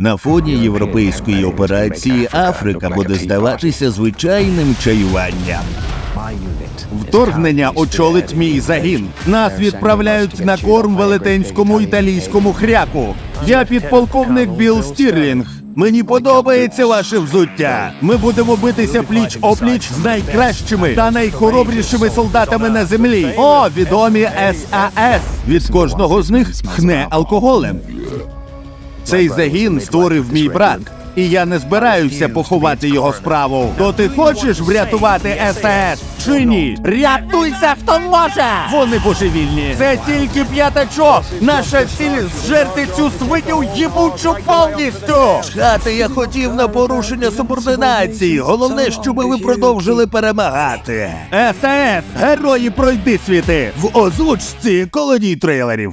На фоні європейської операції Африка буде здаватися звичайним чаюванням. Вторгнення очолить мій загін. Нас відправляють на корм велетенському італійському хряку. Я підполковник Білл Стірлінг. Мені подобається ваше взуття. Ми будемо битися пліч опліч з найкращими та найхоробрішими солдатами на землі. О, відомі САС. Від кожного з них хне алкоголем. Цей загін створив мій брат. І я не збираюся поховати його справу. То ти хочеш врятувати САС чи ні? Рятуйся, хто може! Вони божевільні. Це тільки п'ятачок. Наша ціль зжерти цю свиню їбучу повністю. Чхати я хотів на порушення субординації. Головне, щоб ви продовжили перемагати. САС, герої пройди світи. В озвучці колоній трейлерів.